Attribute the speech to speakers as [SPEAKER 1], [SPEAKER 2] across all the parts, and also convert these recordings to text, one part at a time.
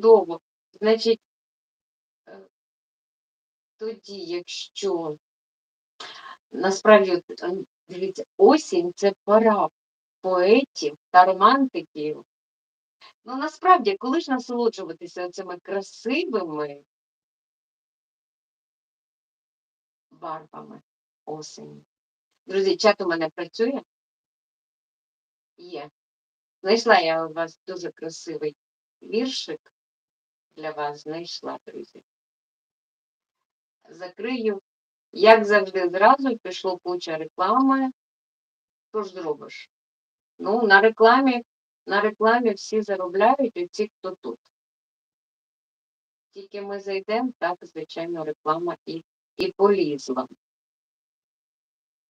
[SPEAKER 1] Чудово. Значить, е, тоді, якщо насправді, е, дивіться, осінь це пора поетів та романтиків. Ну, насправді, коли ж насолоджуватися цими красивими барвами осені? Друзі, чат у мене працює? Є. Знайшла я у вас дуже красивий віршик для вас знайшла, друзі. Закрию. Як завжди, зразу пішло куча реклами. Що ж зробиш? Ну, на рекламі, на рекламі всі заробляють, і хто тут. Тільки ми зайдемо, так, звичайно, реклама і, і полізла.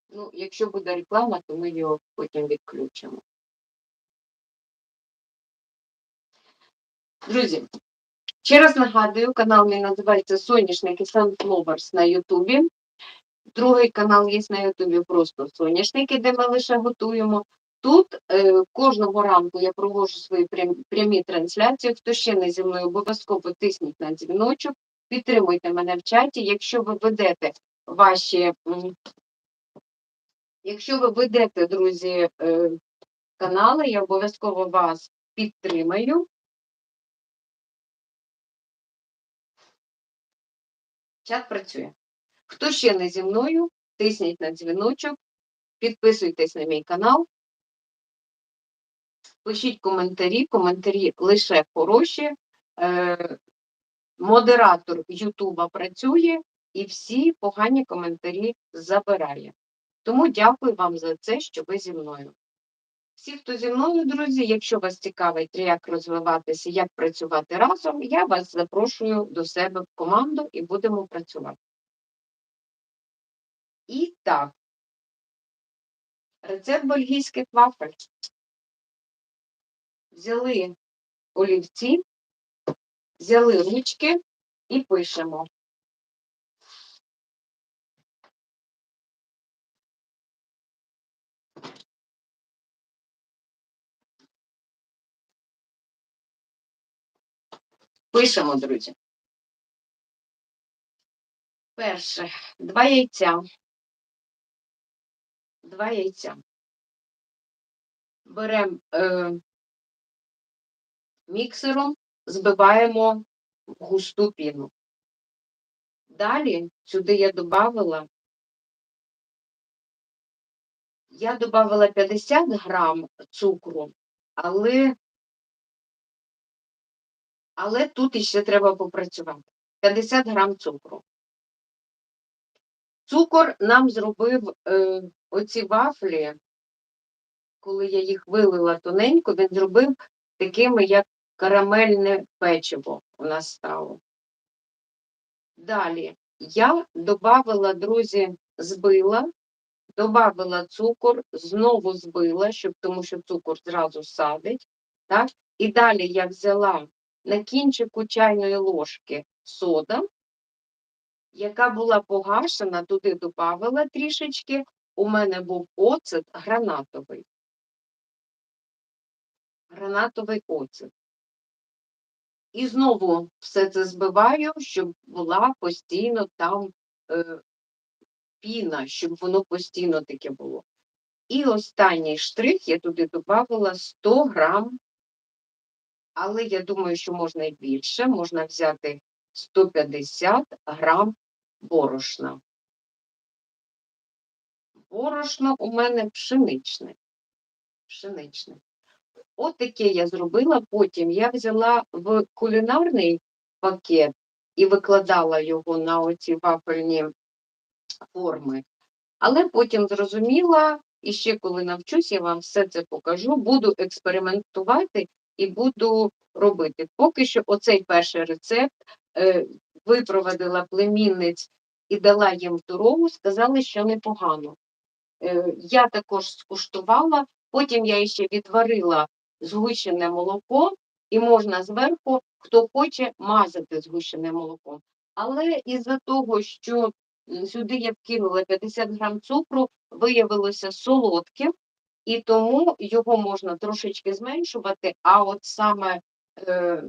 [SPEAKER 1] Ну, якщо буде реклама, то ми його потім відключимо. Друзі, ще раз нагадую, канал мій називається Соняшник і Sunflowers на Ютубі. Другий канал є на Ютубі просто соняшники, де ми лише готуємо. Тут е, кожного ранку я проводжу свої прям- прямі трансляції. Хто ще не зі мною, обов'язково тисніть на дзвіночок, підтримуйте мене в чаті. Якщо ви ведете ваші, якщо ви ведете, друзі, е, канали, я обов'язково вас підтримаю. Чат працює. Хто ще не зі мною, тисніть на дзвіночок, підписуйтесь на мій канал, пишіть коментарі, коментарі лише хороші. Е, модератор Ютуба працює і всі погані коментарі забирає. Тому дякую вам за це, що ви зі мною. Всі, хто зі мною, друзі, якщо вас цікавить, як розвиватися, як працювати разом, я вас запрошую до себе в команду і будемо працювати. І так, рецепт бельгійських вафель. Взяли олівці, взяли ручки і пишемо. Пишемо, друзі. Перше, два яйця. Два яйця. Беремо е, міксером, збиваємо густу піну. Далі сюди я додавала, я додавала 50 грам цукру, але, але тут іще треба попрацювати. 50 грам цукру. Цукор нам зробив е, оці вафлі, коли я їх вилила тоненько, він зробив такими, як карамельне печиво у нас стало. Далі я додавала, друзі, збила, додавала цукор, знову збила, щоб, тому що цукор зразу садить. Так? І далі я взяла на кінчику чайної ложки сода, яка була погашена, туди додавала трішечки. У мене був оцет гранатовий. Гранатовий оцет. І знову все це збиваю, щоб була постійно там е, піна, щоб воно постійно таке було. І останній штрих я туди додавала 100 грам, але я думаю, що можна і більше, можна взяти 150 грам борошна. Борошно у мене пшеничне. Пшеничне. От я зробила. Потім я взяла в кулінарний пакет і викладала його на оці вафельні форми. Але потім зрозуміла, і ще коли навчусь, я вам все це покажу, буду експериментувати і буду робити. Поки що оцей перший рецепт е, випровадила племінниць і дала їм дорогу, сказали, що непогано. Е, я також скуштувала, потім я ще відварила згущене молоко, і можна зверху, хто хоче, мазати згущене молоком. Але із-за того, що сюди я вкинула 50 грам цукру, виявилося солодким, і тому його можна трошечки зменшувати, а от саме е,